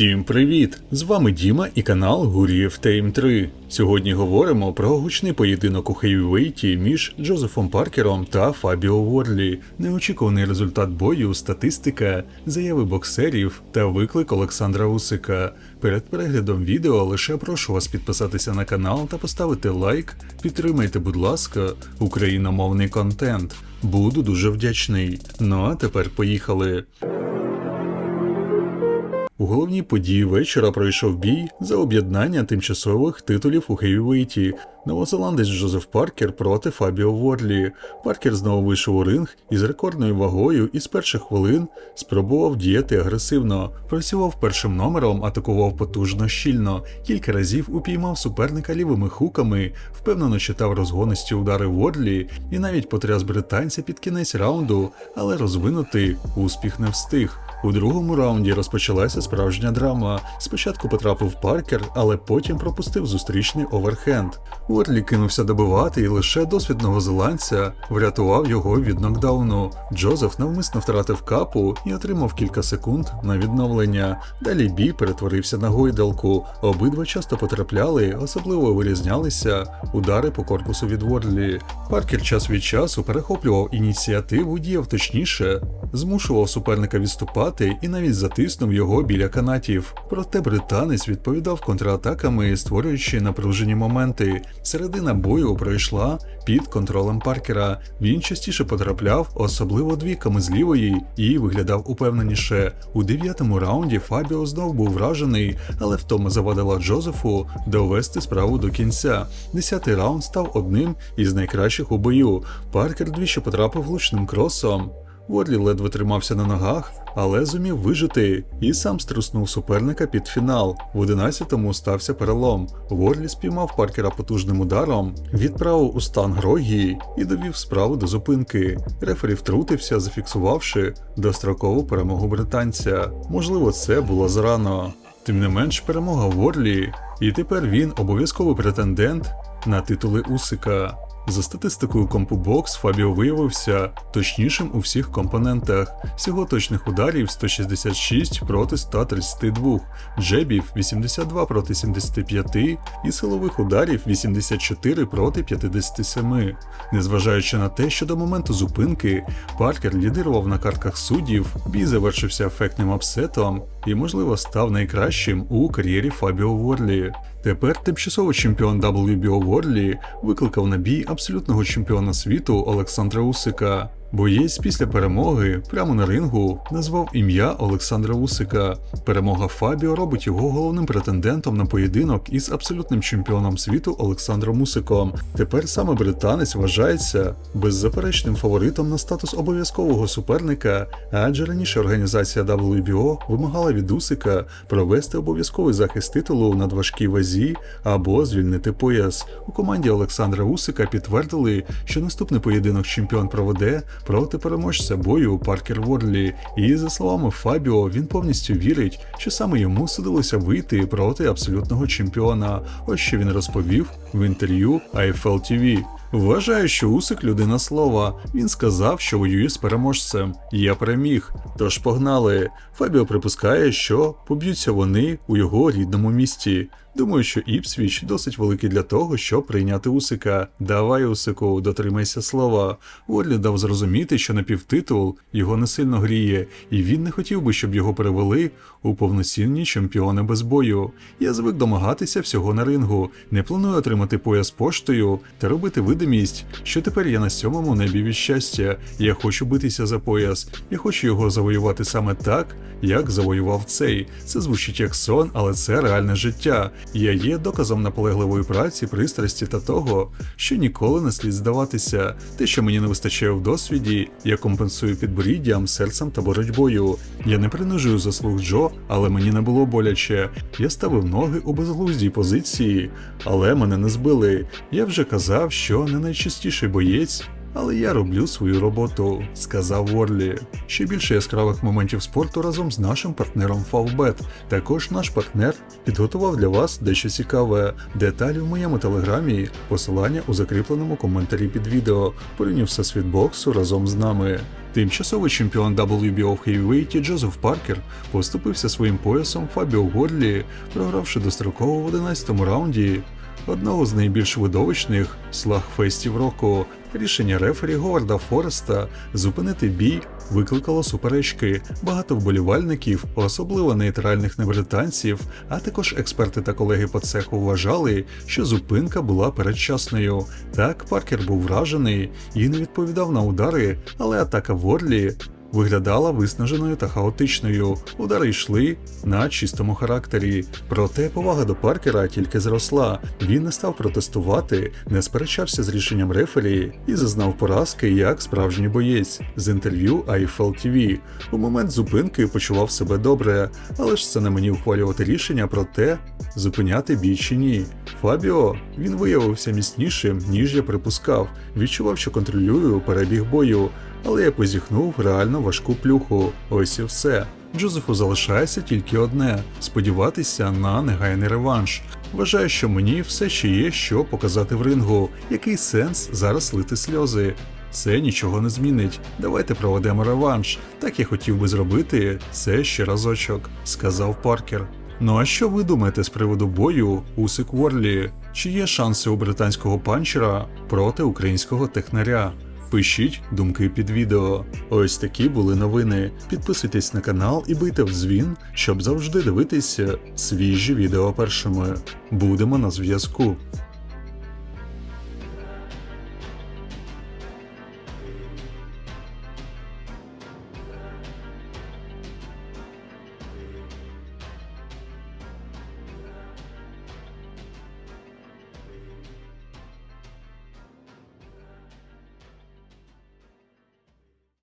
Всім привіт! З вами Діма і канал Гурієв Тейм 3. Сьогодні говоримо про гучний поєдинок у хейвейті між Джозефом Паркером та Фабіо Ворлі, неочікуваний результат бою, статистика, заяви боксерів та виклик Олександра Усика. Перед переглядом відео лише прошу вас підписатися на канал та поставити лайк. Підтримайте, будь ласка, україномовний контент. Буду дуже вдячний. Ну а тепер поїхали. У головній події вечора пройшов бій за об'єднання тимчасових титулів у хейвейті. Новозеландець Джозеф Паркер проти Фабіо Ворлі. Паркер знову вийшов у ринг із рекордною вагою і з перших хвилин спробував діяти агресивно. Працював першим номером, атакував потужно щільно, кілька разів упіймав суперника лівими хуками, впевнено читав розгонисті удари Ворлі і навіть потряс британця під кінець раунду, але розвинути успіх не встиг. У другому раунді розпочалася справжня драма. Спочатку потрапив Паркер, але потім пропустив зустрічний оверхенд. Уорлі кинувся добивати, і лише досвід новозеландця врятував його від нокдауну. Джозеф навмисно втратив капу і отримав кілька секунд на відновлення. Далі бій перетворився на гойдалку. Обидва часто потрапляли, особливо вирізнялися удари по корпусу від Ворлі. Паркер час від часу перехоплював ініціативу, діяв точніше, змушував суперника відступати і навіть затиснув його біля канатів. Проте британець відповідав контратаками, створюючи напружені моменти. Середина бою пройшла під контролем Паркера. Він частіше потрапляв, особливо двійками з лівої, і виглядав упевненіше. У дев'ятому раунді Фабіо знов був вражений, але втома завадила Джозефу довести справу до кінця. Десятий раунд став одним із найкращих у бою. Паркер двічі потрапив влучним кросом. Ворлі ледве тримався на ногах, але зумів вижити і сам струснув суперника під фінал. В 11-му стався перелом. Ворлі спіймав Паркера потужним ударом, відправив у стан Грогі і довів справу до зупинки. Рефері втрутився, зафіксувавши дострокову перемогу британця. Можливо, це було зарано. Тим не менш, перемога Ворлі, і тепер він обов'язковий претендент на титули Усика. За статистикою CompuBox Фабіо виявився точнішим у всіх компонентах. Всього точних ударів 166 проти 132, джебів 82 проти 75 і силових ударів 84 проти 57. Незважаючи на те, що до моменту зупинки Паркер лідирував на картках суддів, бій завершився ефектним апсетом і, можливо, став найкращим у кар'єрі Фабіо Ворлі. Тепер тимчасовий чемпіон WBO Ворлі викликав на бій абсолютного чемпіона світу Олександра Усика. Боєць після перемоги прямо на рингу назвав ім'я Олександра Усика. Перемога Фабіо робить його головним претендентом на поєдинок із абсолютним чемпіоном світу Олександром Усиком. Тепер саме британець вважається беззаперечним фаворитом на статус обов'язкового суперника, адже раніше організація WBO вимагала від Усика провести обов'язковий захист титулу на важкій вазі або звільнити пояс. У команді Олександра Усика підтвердили, що наступний поєдинок чемпіон проведе проти переможця бою Паркер Ворлі. І за словами Фабіо, він повністю вірить, що саме йому судилося вийти проти абсолютного чемпіона. Ось що він розповів в інтерв'ю IFL TV. Вважаю, що Усик людина слова. Він сказав, що воює з переможцем. Я переміг. Тож погнали. Фабіо припускає, що поб'ються вони у його рідному місті. Думаю, що Іпсвіч досить великий для того, щоб прийняти Усика. Давай, Усику, дотримайся слова. Уорлі дав зрозуміти, що напівтитул його не сильно гріє, і він не хотів би, щоб його перевели у повноцінні чемпіони без бою. Я звик домагатися всього на рингу, не планую отримати пояс поштою та робити видимість, що тепер я на сьомому небі від щастя. Я хочу битися за пояс, я хочу його завоювати саме так, як завоював цей. Це звучить як сон, але це реальне життя. Я є доказом наполегливої праці, пристрасті та того, що ніколи не слід здаватися. Те, що мені не вистачає в досвіді, я компенсую підборіддям, серцем та боротьбою. Я не принижую заслуг Джо, але мені не було боляче. Я ставив ноги у безглуздій позиції, але мене не збили. Я вже казав, що не найчастіший боєць але я роблю свою роботу, сказав Ворлі. Ще більше яскравих моментів спорту разом з нашим партнером Favbet. Також наш партнер підготував для вас дещо цікаве. Деталі в моєму телеграмі, посилання у закріпленому коментарі під відео. Порівняв всесвіт боксу разом з нами. Тимчасовий чемпіон WBO в хейвейті Джозеф Паркер поступився своїм поясом Фабіо Годлі, програвши достроково в 11 раунді одного з найбільш видовищних слагфестів року. Рішення рефері Говарда Фореста зупинити бій викликало суперечки. Багато вболівальників, особливо нейтральних небританців, а також експерти та колеги по цеху вважали, що зупинка була передчасною. Так, Паркер був вражений і не відповідав на удари, але атака Ворлі виглядала виснаженою та хаотичною. Удари йшли на чистому характері. Проте повага до Паркера тільки зросла. Він не став протестувати, не сперечався з рішенням рефері і зазнав поразки як справжній боєць з інтерв'ю IFL TV. У момент зупинки почував себе добре, але ж це не мені ухвалювати рішення про те, зупиняти бій чи ні. Фабіо він виявився міцнішим, ніж я припускав. Відчував, що контролюю перебіг бою, але я позіхнув реально важку плюху. Ось і все. Джозефу залишається тільки одне сподіватися на негайний реванш. Вважаю, що мені все ще є що показати в рингу. Який сенс зараз лити сльози? Це нічого не змінить. Давайте проведемо реванш. Так я хотів би зробити це ще разочок, сказав Паркер. Ну а що ви думаєте з приводу бою Усик Ворлі? Чи є шанси у британського панчера проти українського технаря? Пишіть думки під відео. Ось такі були новини. Підписуйтесь на канал і бийте в дзвін, щоб завжди дивитися свіжі відео першими. Будемо на зв'язку.